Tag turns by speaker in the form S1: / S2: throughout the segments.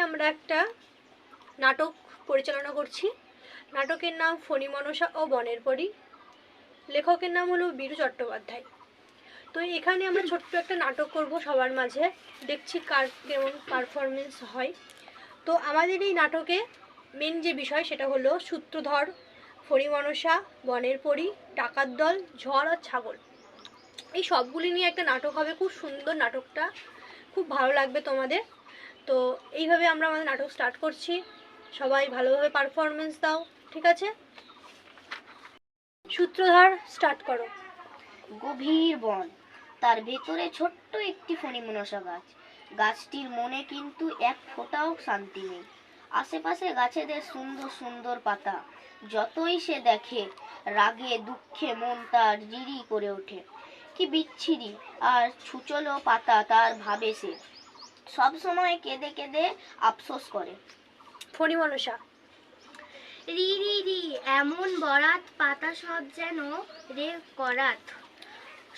S1: আমরা একটা নাটক পরিচালনা করছি। নাটকের নাম ফণি মনসা ও বনের পরী। লেখকের নাম হলো বীরু চট্টোপাধ্যায়। তো এখানে আমরা ছোট্ট একটা নাটক করব সবার মাঝে। দেখছি কার কেমন পারফরমেন্স হয়। তো আমাদের এই নাটকে মেন যে বিষয় সেটা হলো সূত্রধর, ফণি মনসা, বনের পরী, ডাকাত দল, ঝড় আর ছাগল। এই সবগুলি নিয়ে একটা নাটক হবে। খুব সুন্দর নাটকটা। খুব ভালো লাগবে তোমাদের। তো এইভাবে আমরা আমাদের নাটক স্টার্ট করছি। সবাই ভালোভাবে পারফরমেন্স দাও, ঠিক আছে? সূত্রধার স্টার্ট করো।
S2: গভীর বন, তার ভেতরে ছোট্ট একটি ফণিমনসা গাছ। গাছটির মনে কিন্তু এক ফোঁটাও শান্তি নেই। আশেপাশে গাছেদের সুন্দর সুন্দর পাতা, যতই সে দেখে, রাগে, দুঃখে মন তার জিরি করে ওঠে। কি বিচ্ছিরি আর ছুচলো পাতা তার ভাবে সে। সব সময় কেঁদে কেঁদে আফসোস করে।
S1: ফণি মনসা।
S3: রি রি রি, এমন বরাত পাতা সব যেন রে করাত।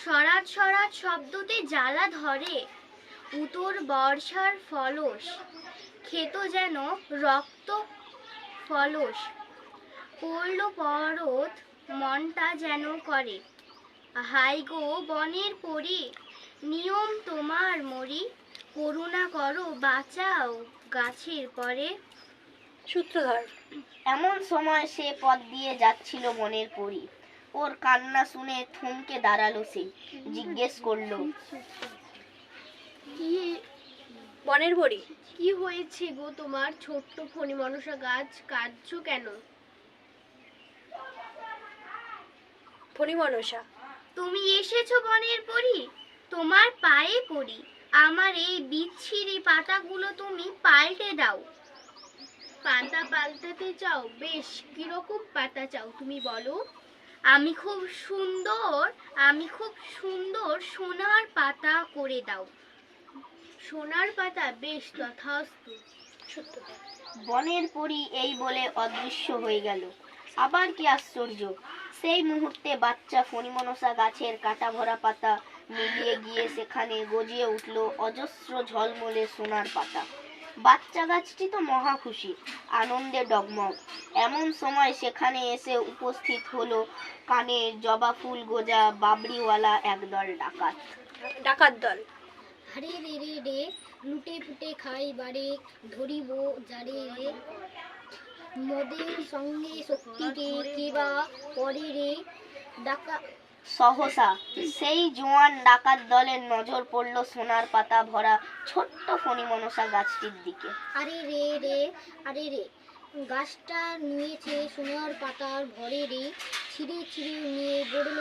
S3: সরাত সরাত শব্দতে জ্বালা ধরে, উতর বর্ষার ফলস খেত যেন রক্ত ফলস। পড়ল পরত মনটা যেন করে হাই গো বনের পরি, নিয়ম তোমার মরি করুণা করো বাঁচাও গাছের পরে।
S1: সূত্রধর।
S2: এমন সময় সে পথ দিয়ে যাচ্ছিল মনের পরি। ওর কান্না শুনে থমকে দাঁড়াল সে জিজ্ঞেস করল
S3: কি
S1: বনের পরী?
S3: কি হয়েছে গো তোমার? ছোট্ট ফণি মনসা গাছ কাঁদছো কেন?
S1: ফণি মনসা
S3: তুমি এসেছ বনের পরি? তোমার পায়ে পড়ি আমার এই বিচ্ছিরি পাতাগুলো তুমি পাল্টে দাও। পাতা পাল্টাতে চাও? বেশ, কীরকম পাতা চাও তুমি বলো? আমি খুব সুন্দর, আমি খুব সুন্দর সোনার পাতা করে দাও। সোনার পাতা বেশ তথাস্তু
S2: বনের পরি এই বলে অদৃশ্য হয়ে গেল। আবার কি আশ্চর্য? সেই মুহূর্তে বাচ্চা ফণিমনসা গাছের কাটা ভরা পাতা মিলিয়ে গিয়ে সেখানে গজিয়ে উঠল অজস্র ঝলমলে সোনার পাতা। বাচ্চা গাছটি তো মহা খুশি আনন্দে ডগমগ। এমন সময় সেখানে এসে উপস্থিত হলো কানের জবা ফুল গোজা বাবরিওয়ালা একদল ডাকাত।
S1: ডাকাত দল।
S3: আরে রে রে রে লুটে পুটে খাই বারে ধরিব জারে রে। মদের সঙ্গে শক্তি রে কেবা পরে রে? ডাকা
S2: সহসা সেই জোয়ান ডাকাত দলের নজর পড়ল সোনার পাতা ভরা ছোট্ট ফণিমনসা গাছটির দিকে।
S3: আরে রে রে আরে রে গাছটা নিয়েছে সোনার পাতার ভরে রে ছিঁড়ে ছিঁড়ে নিয়ে গড়ল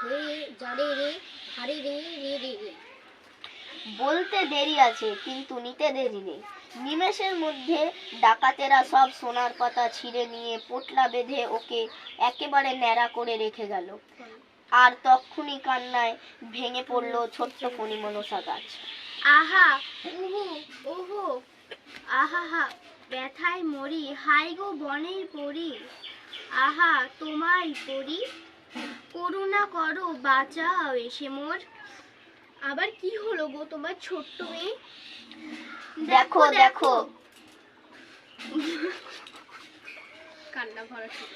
S3: হয়ে জারে রে হারে রে রে রে রে।
S2: বলতে দেরি আছে কিন্তু নিতে দেরি নেই। নিমেষের মধ্যে ডাকাতেরা সব সোনার পাতা ছিঁড়ে নিয়ে পোটলা বেঁধে ওকে একেবারে ন্যাড়া করে রেখে গেল। আর তক্ষুনি কান্নায় ভেঙে পড়ল ছোট্ট ফণিমনসা গাছ।
S3: আহা উহু ওহো আহা হা ব্যথায় মরি হাই গো বনের পরি। আহা তোমায় পরি। করুণা করো বাঁচাও এসে মোর। আবার কি হলো গো তোমার ছোট্ট মেয়ে?
S2: দেখো দেখো
S3: কান্না ভরা ছোট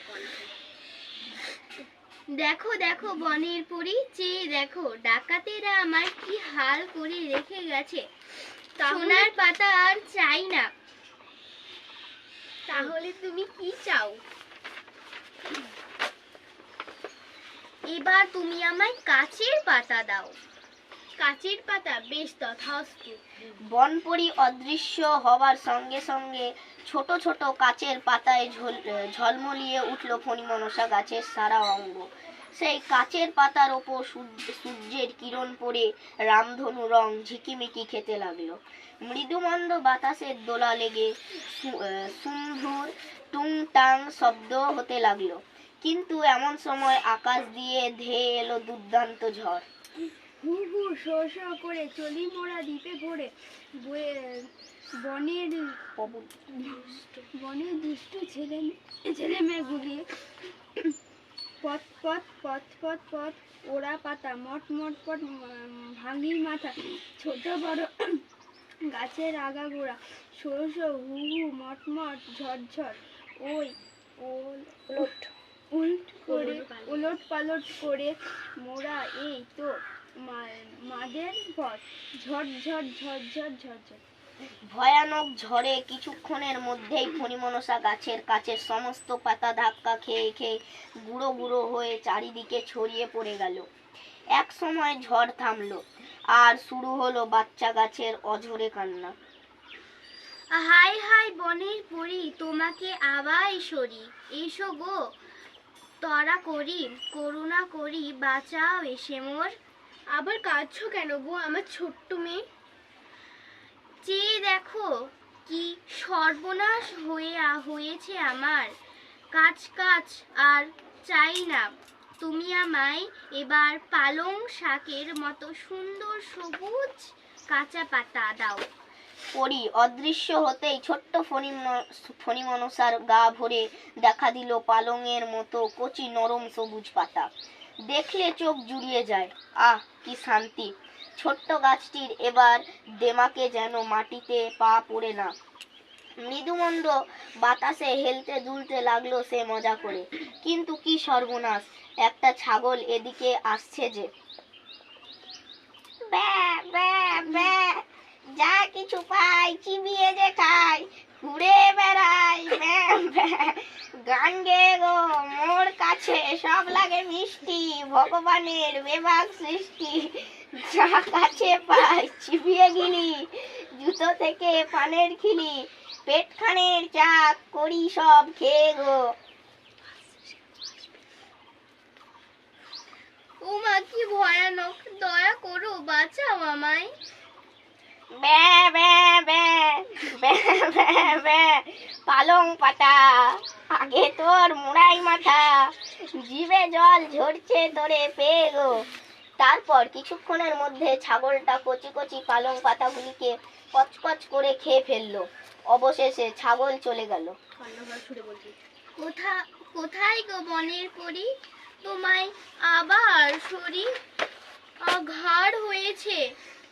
S3: দেখো দেখো বনের পরি চেয়ে দেখো ডাকাতেরা আমার কি হাল করে রেখে গেছে। সোনার পাতা আর চাই না। তাহলে তুমি কি চাও? এবার তুমি আমায় কাছের পাতা দাও। কাচের পাতা বেশ তথাস্তু।
S2: বনপরি অদৃশ্য হওয়ার সঙ্গে সঙ্গে ছোট ছোট কাচের পাতায় ঝল ঝলমলিয়ে উঠল ফণিমনসা গাছের সারা অঙ্গ। সেই কাচের পাতার ওপর সূর্যের কিরণ পড়ে রামধনু রং ঝিকিমিকি খেতে লাগল। মৃদুমন্দ বাতাসের দোলা লেগে সু- আহ, শুম্ভুর টুংটাং শব্দ হতে লাগল। কিন্তু এমন সময় আকাশ দিয়ে ধেয়ে এলো দুর্দান্ত ঝড়।
S3: হু হু শো শো করে চলি মোড়া দ্বীপে বয়ে- বনের বনের দুষ্ট ছেলে ছেলে মেয়েগুলি পথ পথ পথ পথ পথ ওরা পাতা মট মট পট ভাঙির মাথা ছোট বড় গাছের আগা গোড়া সরু সরু হু হু মটমট ঝরঝর ওই ওল
S1: লোট
S3: উল্ট করে উলট পালট করে মোরা এই তো মাদের পথ। ঝরঝর
S2: ভয়ানক ঝড়ে কিছুক্ষণের মধ্যেই ফণিমনসা গাছের কাছের সমস্ত পাতা ধাক্কা খেয়ে খেয়ে গুঁড়ো গুঁড়ো হয়ে চারিদিকে ছড়িয়ে পড়ে গেল। এক সময় ঝড় থামলো আর শুরু হলো বাচ্চা গাছের অঝরে কান্না।
S3: হাই হাই বনের পরি তোমাকে আবার সরি। এসো গো তরা করি করুণা করি বাঁচাও এসে মোর আবার কাঁদছো কেন গো, আমার ছোট্ট মেয়ে? চেয়ে দেখো কি সর্বনাশ হয়ে হয়েছে আমার। কাজ কাজ আর চাই না। তুমি আমায় এবার পালং শাকের মতো সুন্দর সবুজ কাঁচা পাতা দাও।
S2: পরি, অদৃশ্য হতেই ছোট্ট ফণিমন- ফণিমনসার গা ভরে দেখা দিল পালংয়ের মতো কচি নরম সবুজ পাতা। দেখলে চোখ জুড়িয়ে যায়। আহ, কি শান্তি। ছোট্ট গাছটির এবার দেমাকে যেন মাটিতে পা পড়ে না। মৃদুমন্দ বাতাসে হেলতে দুলতে লাগল সে মজা করে। কিন্তু কি সর্বনাশ, একটা ছাগল এদিকে আসছে যে। যা কিছু পাই, চিবিয়ে যে খাই, ঘুরে বেড়াই। গান গেয়ে গো মোর কাছে সব লাগে মিষ্টি ভগবানের বেবাক সৃষ্টি। যা কাছে পাই চিবিয়ে গিলি জুতো থেকে পানের খিলি পেটখানের চাক করি সব খেয়ে গো।
S3: ও মা কি ভয়ানক দয়া করো বাঁচাও আমায়।
S2: ব্যা ব্যা ব্যা ব্যা ব্যা ব্যা পালং পাতা। আগে তোর মুড়াই মাথা। জিভে জল ঝরছে তোরে পেয়ে গো তারপর কিছুক্ষণের মধ্যে ছাগলটা কচি কচি পালং পাতাগুলিকে কচকচ করে খেয়ে ফেলল। অবশেষে ছাগল চলে গেল।
S3: কোথা কোথায় গো বনের পরি তোমায় আবার সরি ঘাড় হয়েছে।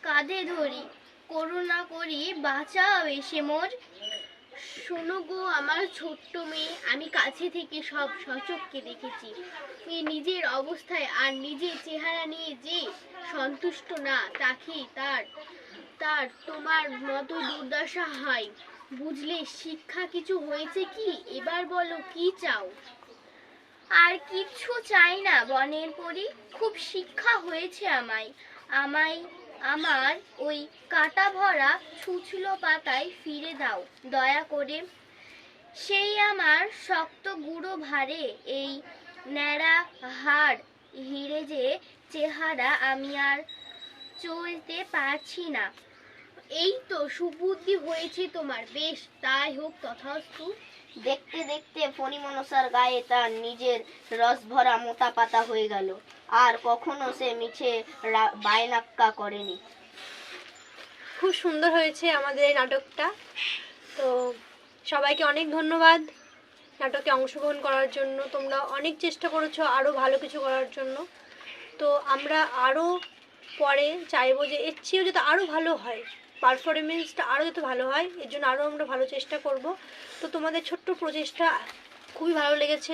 S3: কাঁধে ধরি। করুণা করি, বাঁচাও এসে মোর শোনো গো, আমার ছোট্ট মেয়ে, আমি কাছে থেকে সব সচককে দেখেছি। এ নিজের অবস্থায় আর নিজের চেহারা নিয়ে যে সন্তুষ্ট না, তাকে তার তার তোমার মতো দুর্দশা হয়। বুঝলে, শিক্ষা কিছু হয়েছে কি? এবার বলো, কি চাও? আর কিচ্ছু চাই না, বনের পরি। খুব শিক্ষা হয়েছে আমায় আমায় আমার ওই কাটা ভরা ছুছলো পাতায় ফিরে দাও, দয়া করে। সেই আমার শক্ত গুঁড়ো ভারে এই ন্যাড়া হাড় হিরে যে চেহারা আমি আর চলতে পারছি না। এই তো সুবুদ্ধি হয়েছে তোমার। বেশ, তাই হোক, তথাস্তু।
S2: দেখতে দেখতে ফণিমনসার গায়ে তার নিজের রস ভরা মোটা পাতা হয়ে গেল। আর কখনো সে মিছে বায়নাক্কা করেনি।
S1: খুব সুন্দর হয়েছে আমাদের এই নাটকটা। তো সবাইকে অনেক ধন্যবাদ নাটকে অংশগ্রহণ করার জন্য। তোমরা অনেক চেষ্টা করেছ আরও ভালো কিছু করার জন্য। তো আমরা আরও পরে চাইব যে এর চেয়েও যাতে আরও ভালো হয়। পারফরমেন্সটা আরও যাতে ভালো হয়, এর জন্য আরও আমরা ভালো চেষ্টা করব। তো তোমাদের ছোট্ট প্রচেষ্টা খুবই ভালো লেগেছে।